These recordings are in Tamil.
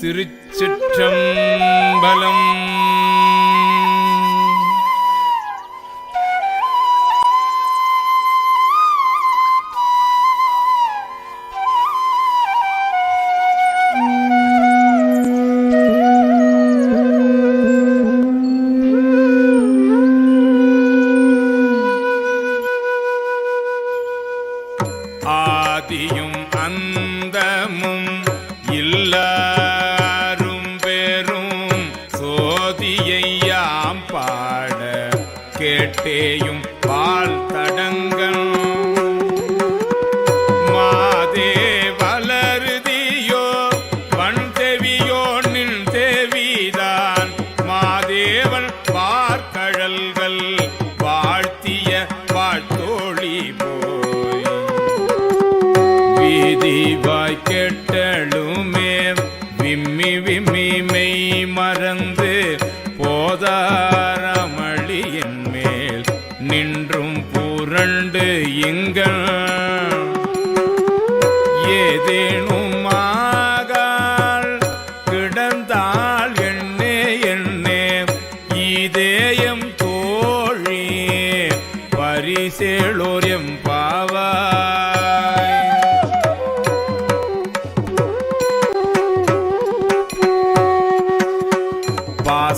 திருச்சிற்றம்பலம்.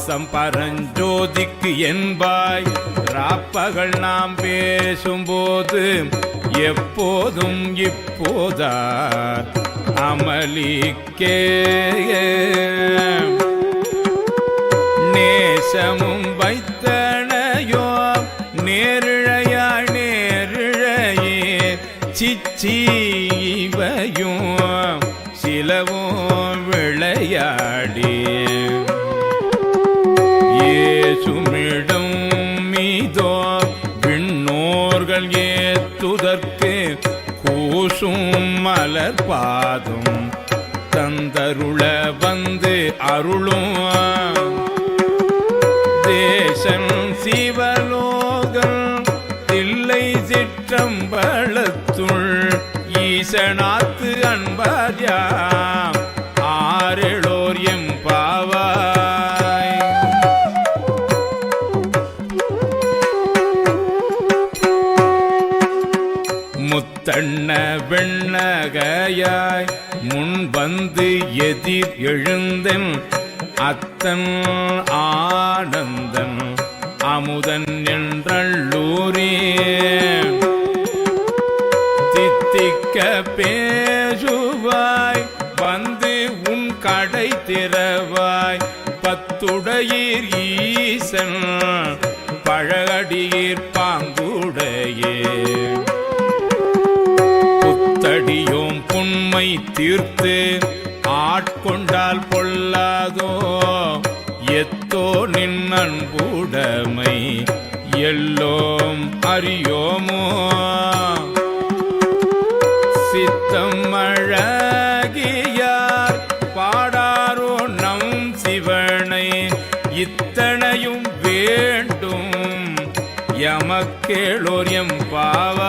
பாசம் பரஞ்சோதிக்கு என்பாய். ராப்பகள் நாம் பேசும்போது எப்போதும் இப்போதார். அமளிக்கே. நேசமும் வைத்து கூசும் மலர் பாதும் தந்தருள வந்து அருளும். தேசம் சிவலோகம் தில்லை சிற்றம்பலத்துள் ஈசனாத்து அன்பார்யாம் கண்ணகையாய் முன் வந்து எதிர் எழுந்தன் அத்தன் ஆனந்தன் அமுதன் என்றள்ளூரே தித்திக்க பேசுவாய் வந்து உன் கடை திறவாய் பத்துடையீர் ஈசன் பழகடியீர் பாங்குடையே. புண்மை தீர்த்து ஆட்கொண்டால் பொல்லாதோ? எத்தோ நின்னன்புடமை எல்லோம் அறியோமோ? சித்தம் அழகியார் பாடாரோ நம் சிவனை? இத்தனையும் வேண்டும். எமக்கேளோர் எம் பாவ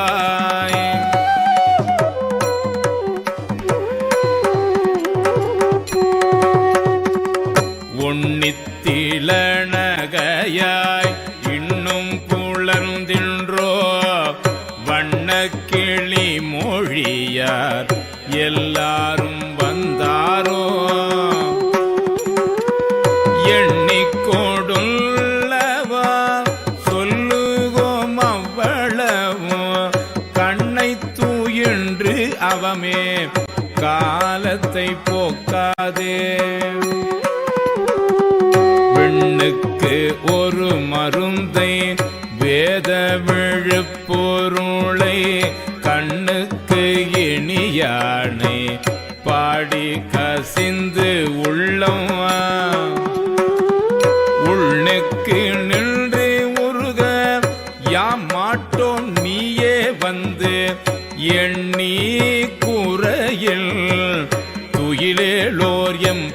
இனியானை பாடி கசிந்து உள்ளம் உள்நெக்கு நின்று உருக யாம் மாட்டோம் நீயே வந்து. எண்ணி குறையில் துயிலேலோர் எம்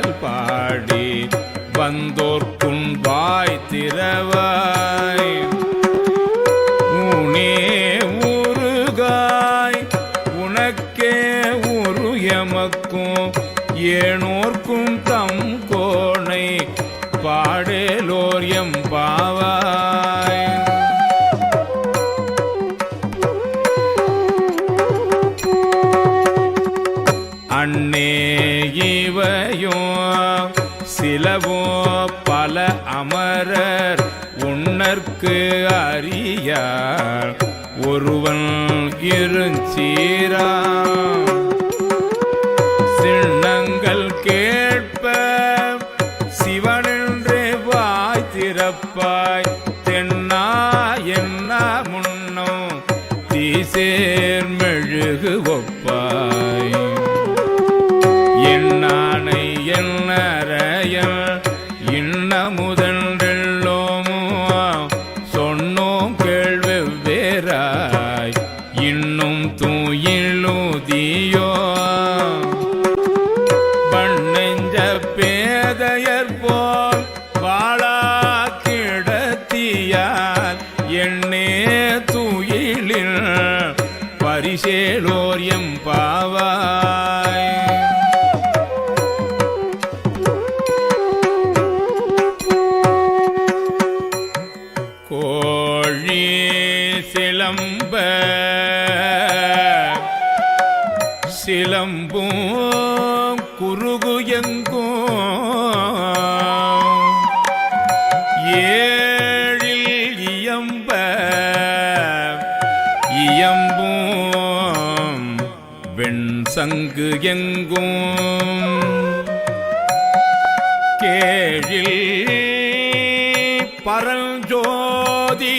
பாடல் பாடி வந்தோர்க்கும் வாய் திறவாய். உனே உருகாய் உனக்கே உரு எமக்கும். ஏனோர் என்று அறிய ஒருவன் இருஞ்சீரா சின்னங்கள் கேட்ப சிவனென்றே வாய் திறப்பாய். தென்னா என்ன முன்னும் தீசேர் மெழுகு எங்கும் கேழில் பரஞ்சோதி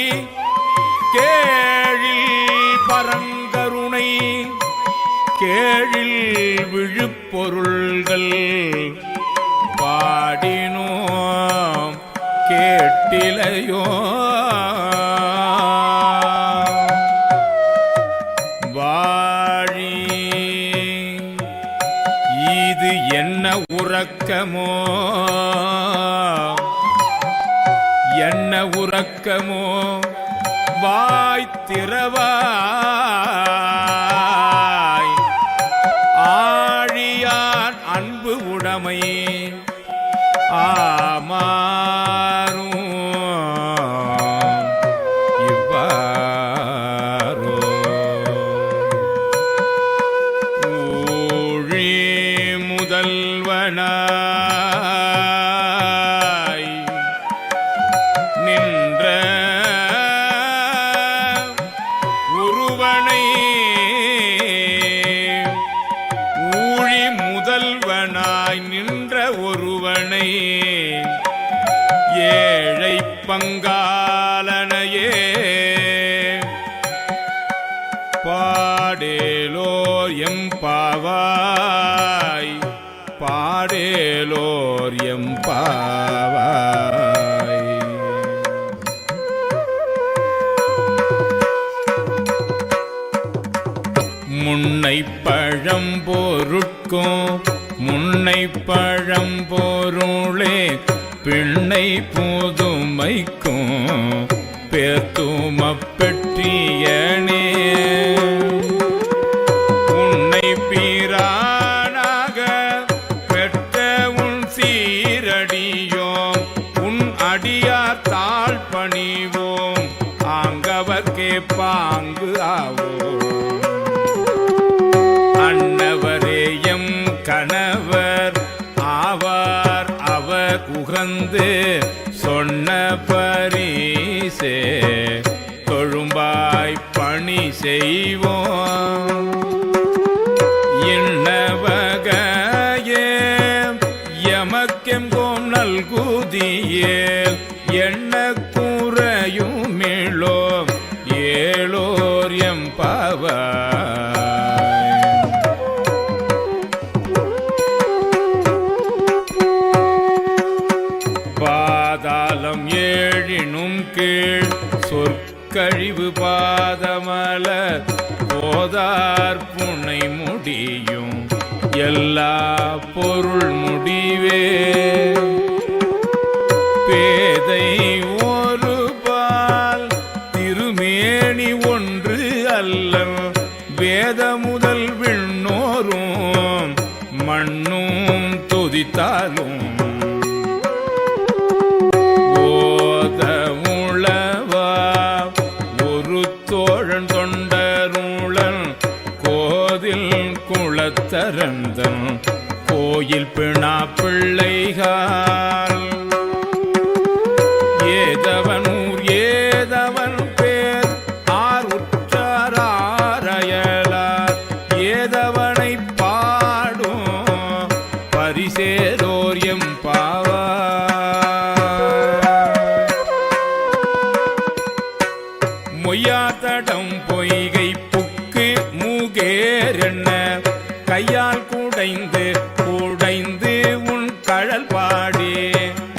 கேழில் பரங்கருணை கேழில் விழுப்பொருள்கள் பாடினு உறக்கமோ? என்ன உறக்கமோ? வாய் திறவா? புகழ்வனா முன்னை பழம் பொருளே பிள்ளை புதுமைக்கும் பேத்துமப்பெற்றியனே எமக்கெங்கோம் நல்குதியே எண்ண குறையும் மேளோம் ஏழோர் எம்பவாய் பாதாளம் ஏழினும் கீழ் சொற்கழிவு பாதமல போதார் புனை முடியும் எல்லா பொருள் முடிவே. மண்ணும் துதித்தாலும் ஓத உளவா ஒரு தோழன் தொண்டருளன் கோதில் குளத்தரந்தன் கோயில் பிணா பிள்ளைகார் கையால் குடைந்து உன் கழல் பாடி.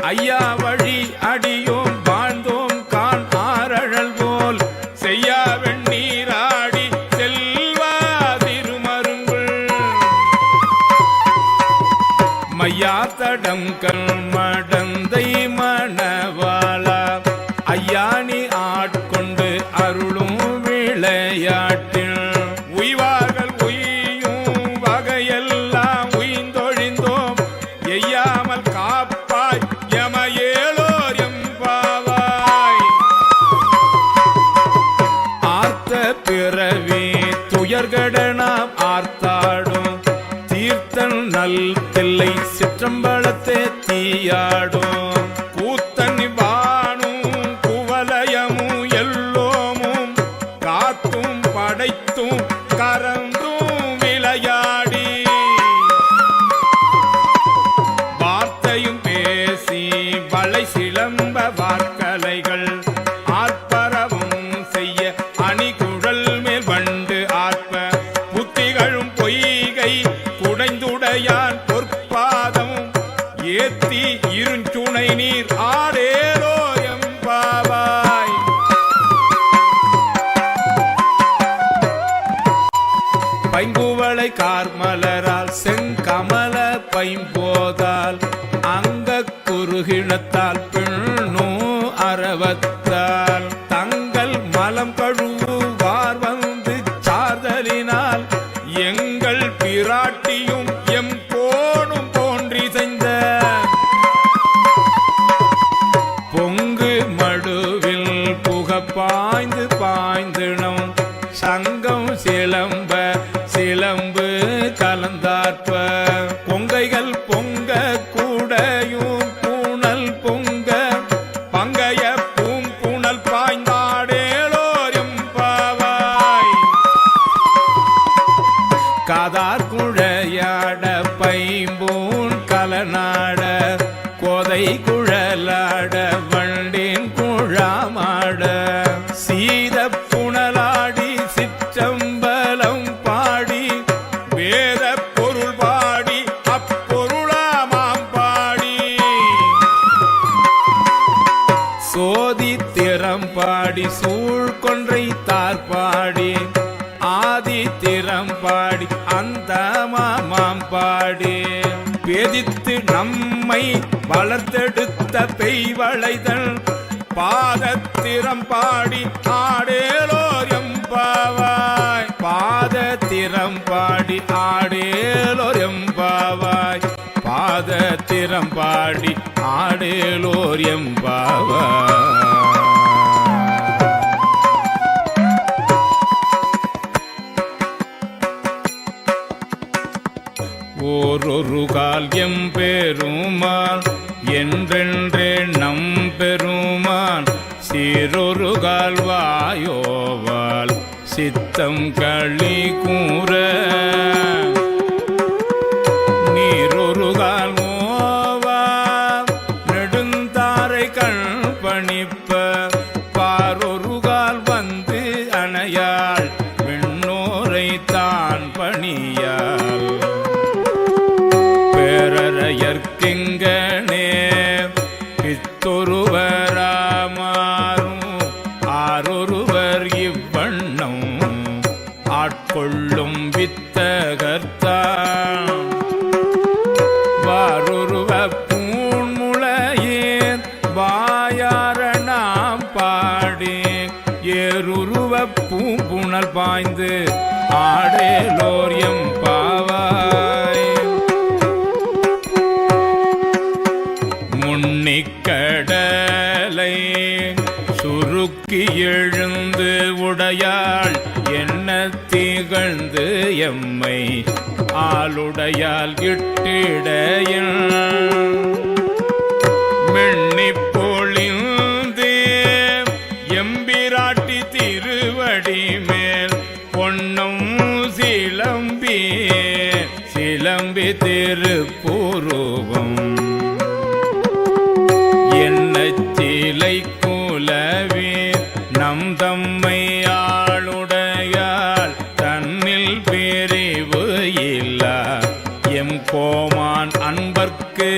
ஐயா வழி அடியோம் வாழ்ந்தோம் கான் ஆரழல் போல். செய்யா வெண்ணீராடி செல்வா திருமருங்குள். மையாத்தடம் க தீர்த்தன் நல் தில்லை சிற்றம்பலத்தே தீயாடும். செங்கமல பைம்போதால் அங்க குறுகிணத்தால் பின்னோ அறவத்தால். குழையாட பைம்பூன் கலநாட கோதை குழலாட வண்டின் குழாமாட. பேதித்து நம்மை வளர்த்தெடுத்த பெய்வளைதல் பாதத்திறம் பாடி ஆடேலோர் எம்பாவாய். பாதத்திறம் பாடி ஆடேலோர் எம்பாவாய். பாதத்திறம் பாடி ஆடேலோர் எம்பாவாய். ஓரொரு கால் எம்பெருமான் என்றென்றே நம் பெருமான் சீரொரு கால் வாயோவால் சித்தம் களி கூற. நீரொரு கால் ஓவா நெடுந்தாரை கண் பணிப்ப பாரொரு கால் வந்து அணையாள் விண்ணோரை தான் பணியாள். பேரறையற்கிங்கனே பித்தொருவராமாறும் ஆரொருவர் இவ்வண்ணம் ஆட்கொள்ளும் வித்தகர்த்தான் வாரொருவ பூண்முளையேன் வாயார நாம் பாடி. ஏருருவ பூம்புணல் பாய்ந்து ஆளுமை ஆளுடையால் இட்டிடையில். மென்னிப் பொழிந்து எம்பிராட்டி திருவடி மேல் பொன்னும் சிலம்பி சிலம்பி திரு அன்பர்க்கு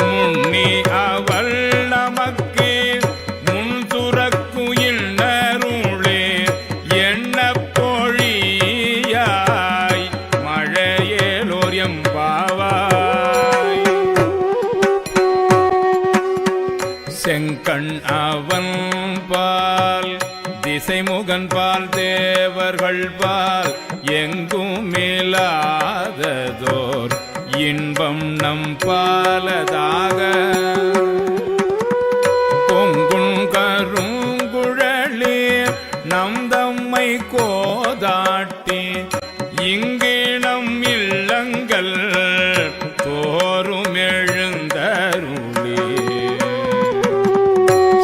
முன்னி அவள் நமக்கு முன் சுரக்குயில் நருளே என்ன பொழியாய் மழையேலோர் எம்பாவாய். செங்கண் அவன் பால் திசைமுகன் பால் தேவர்கள் பால். இன்பம் பாலதாக. பொங்குண் கருங்குழலி நம் தம்மை கோதாட்டி இங்கிடம் இல்லங்கள் தோறும் எழுந்தருளே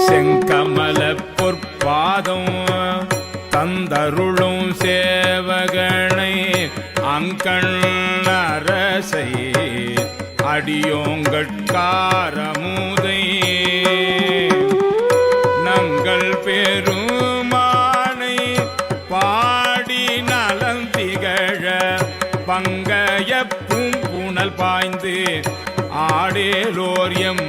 செங்கமல பொற்பாதம் தந்தருளும் சேவகனை அங்கண் அரசை அடியோங்கட்காரமுதை நங்கள் பெருமானை பாடி நலந்திகழ பங்கய பூங்குணல் பாய்ந்து ஆடேலோர் எம்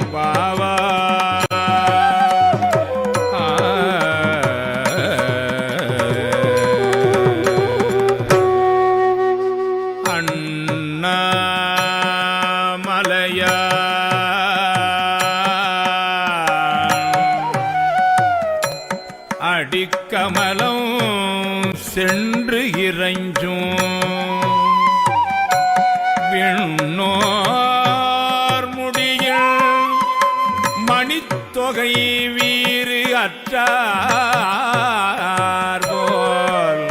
சென்று இறைஞ்சும். விண்ணோர் முடியில் மணித்தொகை வீறு அற்றார் போல்.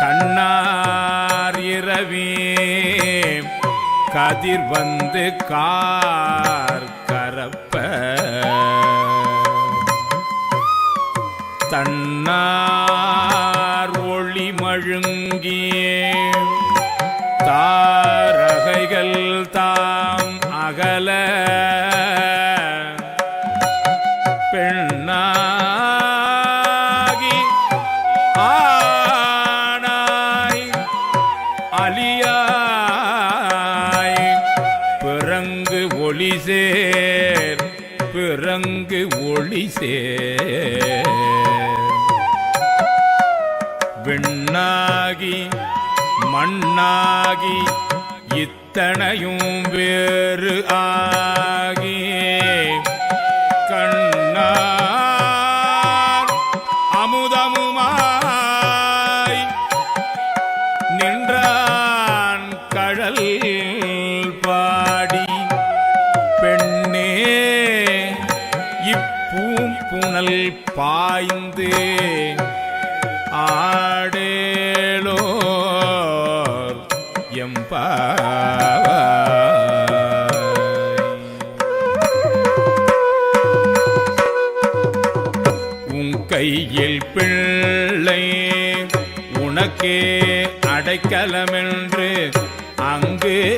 கண்ணார் இரவே கதிர் வந்து கார் சே விண்ணாகி மண்ணாகி இத்தனையும் வேறு ஆகி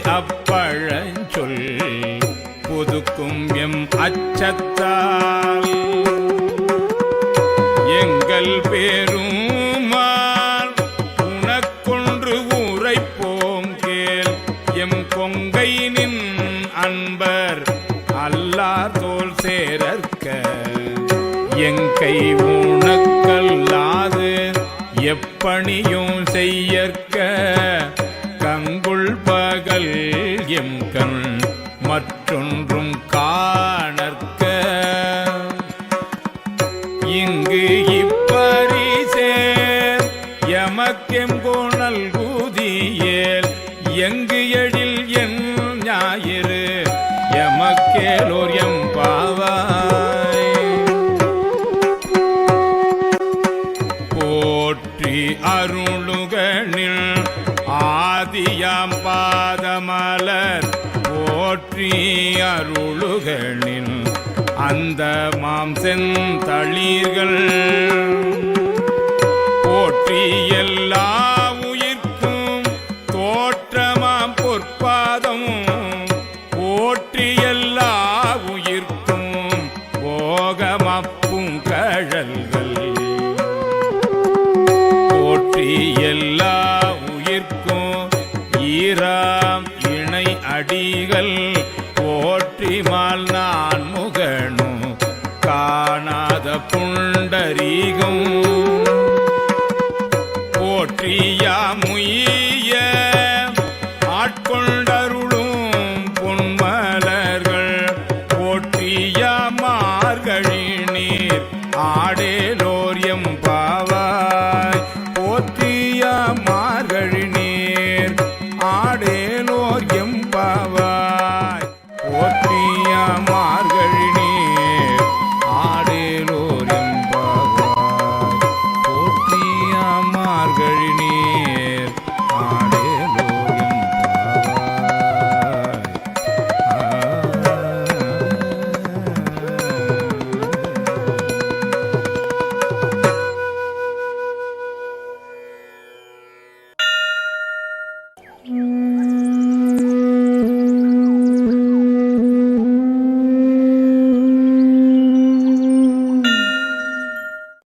அப்பழஞ்சொல் புதுக்கும் எம் அச்சத்தால். எங்கள் பேருமால் உனக்கொன்று உரைப்போம் கேள். எம் பொங்கை நின் அன்பர் அல்லார் தோல் சேரற்க எங்கை உனக்கல்லாது எப்பணியும் செய்யற்க. செந்தளிர்கள்.